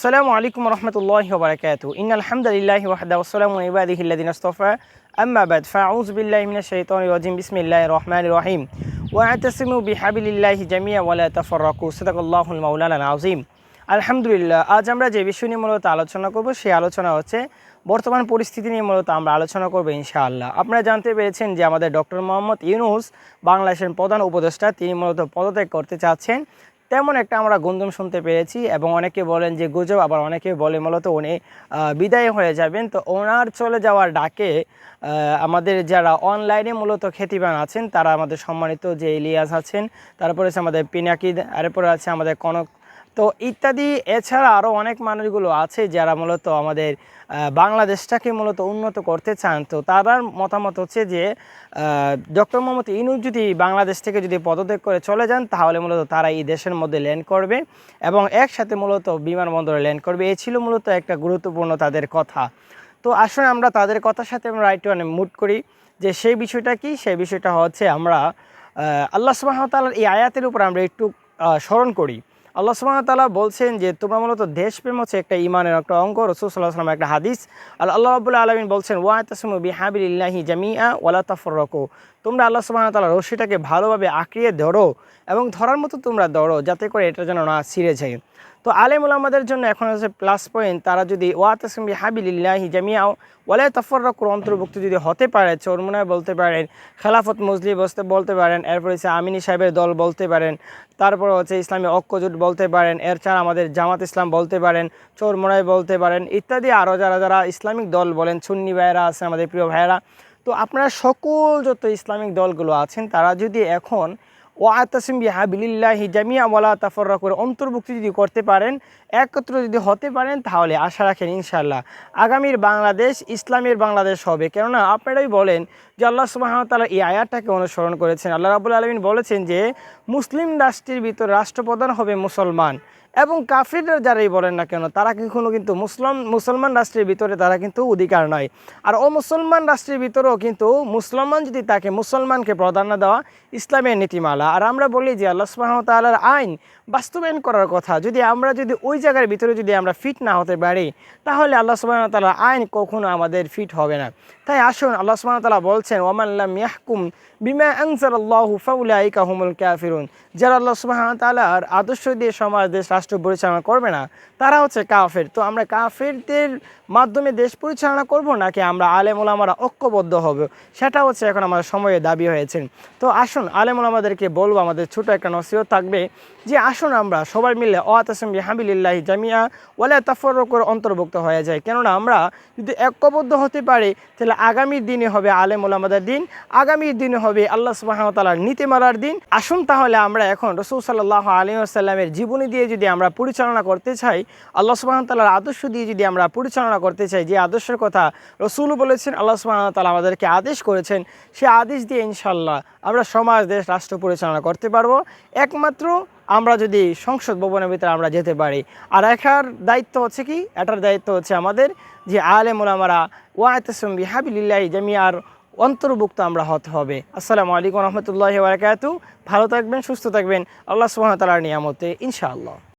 আসসালামু আলাইকুম রহমতুল্লাহ বারকাত ইন আলহামদুলিল্লাহ ওয়াহদা ওসালাম ইবাদিহিল্লাদিন আস্তফা। আম্মা বাদ ফাউজ বিল্লাহ মিনা শাইতান রাজিম। বিসমিল্লাহ রহমান রহিম। ওয়াতাসিমু বিহাবিলিল্লাহি জামিয়া ওয়ালা তাফাররাকু। সাদাকাল্লাহুল মাওলানা আযীম। আলহামদুলিল্লাহ, আজ আমরা যে বিষয় নিয়ে মূলত আলোচনা করব, সেই আলোচনা হচ্ছে বর্তমান পরিস্থিতি নিয়ে মূলত আমরা আলোচনা করব ইনশাআল্লাহ। আপনারা জানতে পেরেছেন যে আমাদের ডক্টর মোহাম্মদ ইউনুস বাংলাদেশের প্রধান উপদেষ্টা, তিনি মূলত পদত্যাগ করতে চাচ্ছেন। তেমন একটা আমরা গুঞ্জন শুনতে পেরেছি এবং অনেকে বলেন যে গুজব, আবার অনেকে বলে মূলত উনি বিদায় হয়ে যাবেন। তো ওনার চলে যাওয়ার ডাকে আমাদের যারা অনলাইনে মূলত খ্যাতিবান আছেন, তারা আমাদের সম্মানিত যে ইলিয়াস আছেন, তারপরে আছে আমাদের পিনাকিদ এরপরে আছে আমাদের কনক তো ইত্যাদি, এছাড়া আরও অনেক মানুষগুলো আছে যারা মূলত আমাদের বাংলাদেশটাকে মূলত উন্নত করতে চান। তো তার মতামত হচ্ছে যে ডক্টর মোহাম্মদ ইনুস যদি বাংলাদেশ থেকে যদি পদত্যাগ করে চলে যান, তাহলে মূলত তারা এই দেশের মধ্যে ল্যান্ড করবে এবং একসাথে মূলত বিমানবন্দরে ল্যান্ড করবে। এ ছিল মূলত একটা গুরুত্বপূর্ণ তাদের কথা। তো আসলে আমরা তাদের কথার সাথে আমরা একটু মানে মুট করি যে সেই বিষয়টা কি? সেই বিষয়টা হচ্ছে আমরা আল্লাহ সুবাহতালার এই আয়াতের উপর আমরা একটু স্মরণ করি। আল্লাহ সুবাহতালা বলছেন যে তোমরা মূলত দেশপ্রেম হচ্ছে একটা ইমানের একটা অঙ্গ রসুল সাল্লাহ সাল্লাম একটা হাদিস। আর আল্লাহ রাবুল্লাহ আলমিন বলছেন, ওয়া তাসমু বিহাবিল্লাহি জামিয়া ওয়ালা তাফররকু। তোমরা আল্লাহ সুবাহতালা রশিটাকে ভালোভাবে আঁকড়িয়ে ধরো এবং ধরার মতো তোমরা ধরো, যাতে করে এটা যেন না ছিঁড়ে যায়। তো আলেমুল আমাদের জন্য এখন আছে প্লাস পয়েন্ট তারা যদি ওয়া তাসম জামিয়াও জামিয়া ওয়ালা তাফররকুর অন্তর্ভুক্ত যদি হতে পারে, চরমুনায় বলতে পারেন, খেলাফত মজলি বসতে বলতে পারেন, এরপর হচ্ছে আমিনী সাহেবের দল বলতে পারেন, তারপর হচ্ছে ইসলামী ঐক্যজোট বলতে পারেন, এর ছাড়া আমাদের জামাত ইসলাম বলতে পারেন চোরমোনাই বলতে পারেন, ইত্যাদি আরও যারা যারা ইসলামিক দল বলেন, সুন্নি ভাইয়েরা আছে আমাদের প্রিয় ভাইয়েরা তো আপনারা সকল যত ইসলামিক দলগুলো আছেন, তারা যদি এখন ও আতাসিম বিহাবিল্লাহি জামিয়া ওয়ালা তাফররা করে অন্তর্ভুক্তি যদি করতে পারেন, একত্র যদি হতে পারেন, তাহলে আশা রাখেন ইনশাল্লাহ আগামীর বাংলাদেশ ইসলামের বাংলাদেশ হবে। কেননা আপনারাই বলেন যে আল্লাহ সুবাহতালা এই আয়াতটাকে অনুসরণ করেছেন। আল্লাহ রাবুল আলমিন বলেছেন যে, মুসলিম রাষ্ট্রের ভিতর রাষ্ট্রপ্রধান হবে মুসলমান। এবং কাফিররা যারাই বলেন না কেন, তারা কখনো কিন্তু মুসলিম, মুসলমান রাষ্ট্রের ভিতরে তারা কিন্তু অধিকার নয়। আর অমুসলমান রাষ্ট্রের ভিতরেও কিন্তু মুসলমান যদি তাকে মুসলমানকে প্রাধান্য দেওয়া ইসলামের নীতিমালা, আর আমরা বলি যে আল্লাহ আইন বাস্তবায়ন করার কথা, যদি আমরা যদি ওই জায়গার ভিতরে যদি আমরা ফিট না হতে পারি, তাহলে আল্লাহ সুবাহতালার আইন কখনো আমাদের ফিট হবে না। তাই আসুন আল্লাহ সুবাহতালা বলছেন ওমাল্লাম ইয়াহকুম বিমা আনসার আল্লাহ ফাউলাইকা হুমুল কাফিরুন। যারা আল্লাহ সুবাহতালার আদর্শ দিয়ে সমাজ, দেশ পরিচালনা করবে না, তারা হচ্ছে কাফের। তো আমরা কাফেরদের মাধ্যমে দেশ পরিচালনা করব নাকি আমরা আলেমুল আমরা ঐক্যবদ্ধ হব? সেটা হচ্ছে এখন আমাদের সময়ে দাবি হয়েছে। তো আসুন আলেমুল আমাদেরকে বলব, আমাদের ছোট একটা নসিহত থাকবে যে আসুন আমরা সবাই মিলে ও আতাসম হাবিলিল্লাহি জামিয়া ওয়ালা তাফরকর অন্তর্ভুক্ত হয়ে যায় কেননা আমরা যদি ঐক্যবদ্ধ হতে পারি, তাহলে আগামী দিনে হবে আলেমুল আমাদের দিন, আগামী দিনে হবে আল্লাহ সুবাহতালার নীতিমালার দিন। আসুন তাহলে আমরা এখন রসুল সাল্লাহ আলী আসাল্লামের জীবনী দিয়ে যদি আমরা পরিচালনা করতে চাই, আল্লাহ সুবাহতালার আদর্শ দিয়ে যদি আমরা পরিচালনা করতে চাই, যে আদর্শের কথা রসুল বলেছেন, আল্লাহ সুবাহতালা আমাদেরকে আদেশ করেছেন, সে আদেশ দিয়ে ইনশাল্লাহ আমরা সমাজ, দেশ, রাষ্ট্র পরিচালনা করতে পারব। একমাত্র আমরা যদি সংসদ ভবনের ভিতরে আমরা যেতে পারি। আর একার দায়িত্ব হচ্ছে কি? এটার দায়িত্ব হচ্ছে আমাদের যে আলেমুল আমরা ওয়াতসম বিহাবিল্লাহ জামিয়ার অন্তর্ভুক্ত আমরা হতে হবে। আসসালামু আলাইকুম রহমতুল্লাহ বারকাতু ভালো থাকবেন, সুস্থ থাকবেন। আল্লাহ সুবাহতালার নিয়ামতে, ইনশাআল্লাহ।